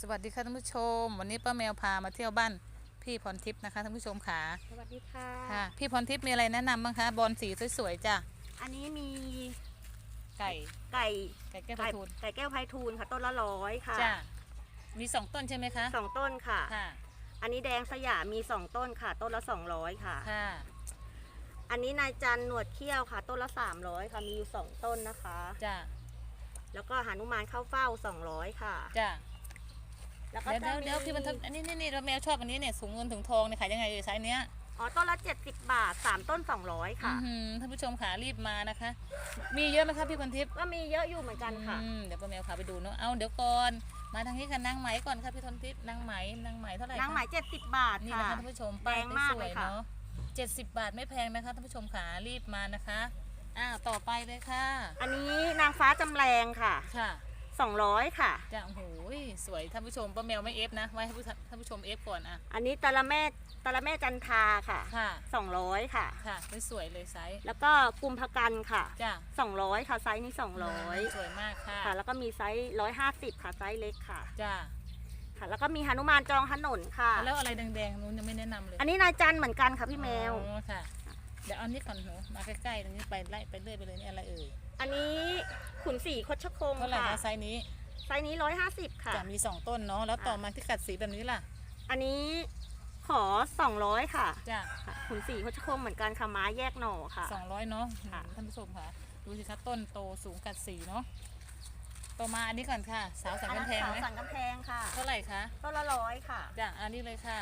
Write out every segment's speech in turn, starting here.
สวัสดีค่ะท่านผู้ชม วันนี้ป้าแมวพามาเที่ยวบ้านพี่พรทิพย์นะคะท่านผู้ชมค่ะสวัสดีค่ะ ค่ะ พี่พรทิพย์มีอะไรแนะนำบ้างคะบอลสีสวยๆจ้ะอันนี้มีไก่ไก่ไก่แก้วปไก่ลาทูนไก่แก้วไพฑูรย์ค่ะ ต้นละร้อยค่ะจ้ะมีสองต้นใช่ไหมคะสองต้นค่ะ ค่ะ อันนี้แดงสยามมีสองต้นค่ะ ต้นละสองร้อยค่ะ ค่ะ อันนี้นายจันหนวดเขี้ยวค่ะ ต้นละสามร้อยค่ะมีอยู่สองต้นนะคะ จ้ะแล้วก็หานุมานเข้าเฝ้าสองร้อยค่ะ จ้ะ แล้วก็เดี๋ยวจะเดี๋ยวมีเดี๋ยวพี่บรรทัดอันนี้นี่นี่ป้าแมวชอบอันนี้เนี่ยสูงเงินถึงทองเนี่ยขายยังไงเอ่ยไซส์เนี้ยอ๋อต้นละเจ็ดสิบบาทสามต้นสองร้อยค่ะ อื้อหือท่านผู้ชมขารีบมานะคะ มีเยอะไหมคะพี่พรทิพย์ก็มีเยอะอยู่เหมือนกันค่ะ อืมเดี๋ยวป้าแมวพาไปดูเนาะเอาเดี๋ยวก่อนมาทางนี้ค่ะนางไหมก่อนค่ะพี่พรทิพย์นางไหมนางไหมเท่าไหร่คะ นางไหมเจ็ดสิบบาทนี่ค่ะนะคะท่านผู้ชมแพงมากสเลวยยค่ะ เนาะเจ็ดสิบบาทไม่แพงนะคะท่านผู้ชมขารีบมานะคะอ้าวต่อไปเลยค่ะ อันนี้นางฟ้าจำแรงค่ะ ค่ะ สองร้อยค่ะจะโอ้โหสวยท่านผู้ชมป้าแมวไม่เอฟนะ ไว้ให้ผู้ท่านผู้ชมเอฟก่อนอะ อันนี้ตะละแม่ตะละแม่จันทราค่ะ ค่ะสองร้อยค่ะ ค่ะไม่สวยเลยไซส์แล้วก็กุมภกันค่ะ จ้ะ200 ค่ะไซส์นี้200สวยมากค่ะค่ะ แล้วก็มีไซส์150 ค่ะไซส์เล็กค่ะ จ้ะค่ะ แล้วก็มีหนุมานจองถนนค่ะ แล้วอะไรแดงๆนู้นยังไม่แนะนำเลยอันนี้นายจันเหมือนกันค่ะพี่แมว อ๋อค่ะ เดี๋ยวเอานี้ก่อนหนูมาใกล้ๆตรงนี้ไปไล่ไปเรื่อยไปเลยนี่อะไรเอ่ย อันนี้ขุนสีคดชะคงเท่าไหร่ค่ะคะไซส์นี้ไซส์นี้150ค่ะ จะมีสองต้นเนาะแล้วต่อมาที่กัดสีแบบนี้ล่ะอันนี้ขอ200ค่ะจ้ะค่ะขุนสีคดชะคงเหมือนกันค่ะไม้แยกหน่อค่ะ สองร้อยเนาะค่ะ ท่านผู้ชมค่ะ ดูสิคะต้นโตสูงกัดสีเนาะต่อมาอันนี้ก่อนค่ะ สาวสันอันกำนั้นแพงสาวไหมสันกำแพงค่ะเท่าไหร่คะต้นละร้อยค่ะจ้ะอันนี้เลยค่ะ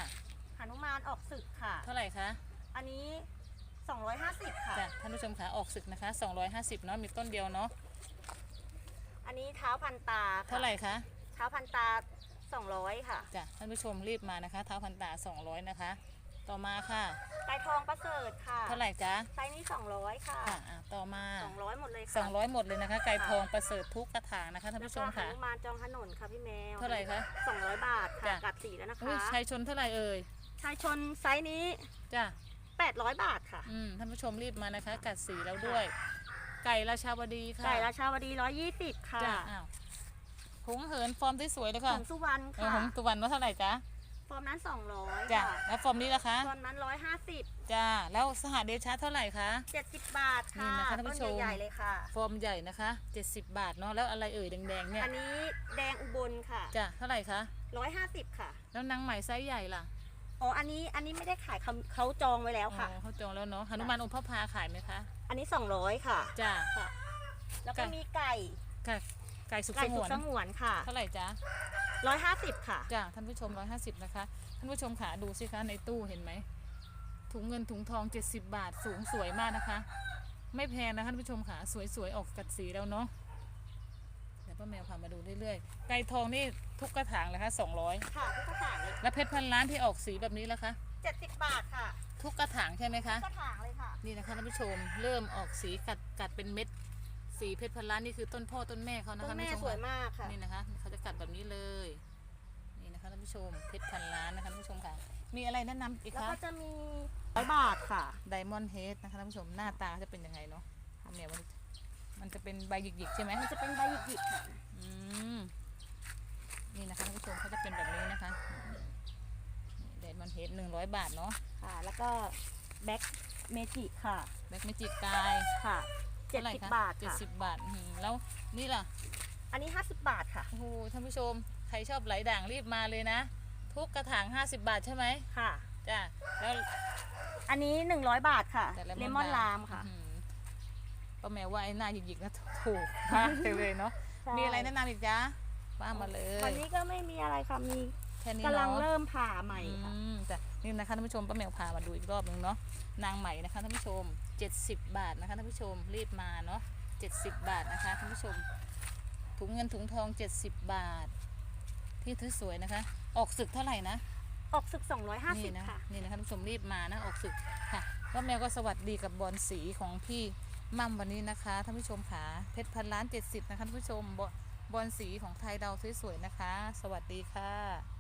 หนุมานออกศึกค่ะ เท่าไหร่คะอันนี้ 250 ค่ะ จ้ะท่านผู้ชมค่ะออกศึกนะคะ 250เนาะมีต้นเดียวเนาะอันนี้เท้าพันตาค่ะเท่าไหร่คะเท้าพันตา 200 ค่ะจ้ะท่านผู้ชมรีบมานะคะเท้าพันตา 200 นะคะ ต่อมาค่ะไก่ทองประเสริฐค่ะเท่าไหร่จ๊ะไซส์นี้ 200 ค่ะ ค่ะอะต่อมา 200 หมดเลยค่ะ200 หมดเลยนะคะ ไก่ทองประเสริฐทุกกระถางนะคะท่านผู้ชมค่ะ แล้วก็หนุมานจองถนนค่ะพี่แมวเท่าไหร่คะ200 บาทค่ะจ้ะกัดสีแล้วนะคะอุ้ยชายชนเท่าไหร่เอ่ยชายชนไซส์นี้ จ้ะ 800 บาทค่ะ อืมท่านผู้ชมรีบมานะคะ กัดสีแล้วด้วย ไก่ราชาวดีค่ะไก่ราชาวดี 120 ค่ะจ้ะอ้าวหงเหินฟอร์มที่สวยเลยขค่ะองสุวรรณเออค่ะหงตุวันว่าเท่าไหร่จ๊ะฟอร์มนั้น 200จ้ะค่ะแล้วฟอร์มนี้ล่ะคะฟอร์มนั้น 150 จ้าแล้วสหเดชะเท่าไหร่คะ 70 บาทนี่ค่ะนะคะท่านผู้ต้นชม ใหญ่ๆเลยค่ะ ฟอร์มใหญ่นะคะ 70 บาทเนาะแล้วอะไรเอ่ยแดงๆเนี่ยอันนี้แดงอุบลค่ะ จ้ะเท่าไหร่คะ150 ค่ะ แล้วนางใหม่ไซส์ใหญ่ล่ะ อ๋อ อันนี้ อันนี้ไม่ได้ขายเขาเขาจองไว้แล้วค่ะ อ๋อเขาจองแล้วเนาะหนุมานองค์พระพาขายไหมคะ อันนี้ 200 ค่ะ จ้าค่ะ แล้วก็ไก่มีไก่ ไก่ไก่สุกไก่สงสุวกนสงวนค่ะ เท่าไหร่จ๊ะ150 ค่ะ จ้าท่านผู้ชม 150 นะคะ ท่านผู้ชมขาดูสิคะในตู้เห็นไหม ถุงเงินถุงทอง 70 บาท สูงสวยมากนะคะ ไม่แพงนะคะท่านผู้ชมขาสวยๆ ออกกัดสีแล้วเนาะเดี๋ยวป้าแมวพามาดูเรื่อยๆ ไก่ทองนี่ทุกกระถางเลยคะ200ค่ะทุกกระถางเลยแล้วเพชรพันล้านที่ออกสีแบบนี้แล้วคะ70บาทค่ะ ทุกกระถางใช่ไหมคะทุกกระถางเลยค่ะ นี่นะคะท่านผู้ชมเริ่มออกสีกัดกัดเป็นเม็ด สีเพชรพันล้านนี่คือต้นพ่อต้นแม่เขานะต้คะนแม่ท่านผู้ชสวยมากค่ะ นี่นะคะเขาจะกัดแบบนี้เลย นี่นะคะท่านผู้ชมเพชรพันล้านนะคะท่านผู้ชมค่ะ มีอะไรแนะนำอีกแล้วคะก็จะมีร้อยบาทค่ะ ไดมอนด์เฮดนะคะท่านผู้ชมหน้าตาจะเป็นยังไงเนาะทำเนี่ยมัน มันจะเป็นใบหยิกๆใช่ไหมมันจะเป็นใบหยิกๆค่ะอืมนี่นะคะท่านผู้ชมเขาจะเป็นแบบนี้นะคะไดมอนด์เฮดหนึ่งร้อยบาทเนาะค่ะ แล้วก็แบ็กเมจิค่ะ แบ็กเมจิกกายค่ะเท่าไหร่คะ70บาทเจ็ดค่ะ สิบบาทอืมแล้วนี่ล่ะ อันนี้ 50 บาทค่ะ โอ้โหท่านผู้ชม ใครชอบไหลด่างรีบมาเลยนะ ทุกกระถาง 50 บาทใช่ไหมค่ะ จ้ะแล้ว อันนี้ 100 บาทค่ะ แต่เลมอนลามค่ะ อื้อหือ ป้าแมวว่าไอ้หน้าหยิกๆนะถูกมากเลยเนาะใช่ มีอะไรแนะนำอีกจ๊ะว่ามาเลย วันนี้ก็ไม่มีอะไรค่ะ มีแค่นี้กำลังเนาะเริ่มผ่าใหม่ค่ะ อืมจ้ะนี่นะคะท่านผู้ชมป้าแมวพามาดูอีกรอบนึงเนาะนางใหม่นะคะท่านผู้ชม 70 บาทนะคะท่านผู้ชมรีบมาเนาะ70 บาทนะคะท่านผู้ชม ถุงเงินถุงทอง 70 บาท ที่ถือสวยนะคะ ออกศึกเท่าไหร่นะ ออกศึก นี่นะ250 ค่ะ นี่นะคะท่านผู้ชมรีบมานะออกศึกค่ะว่าแมวก็สวัสดีกับบอลสีของพี่ มั่มวันนี้นะคะท่านผู้ชมขาเพชรพันล้านเจ็ดสิบนะคะท่านผู้ชมบอลบอลสีของไทยเราสวยๆนะคะ สวัสดีค่ะ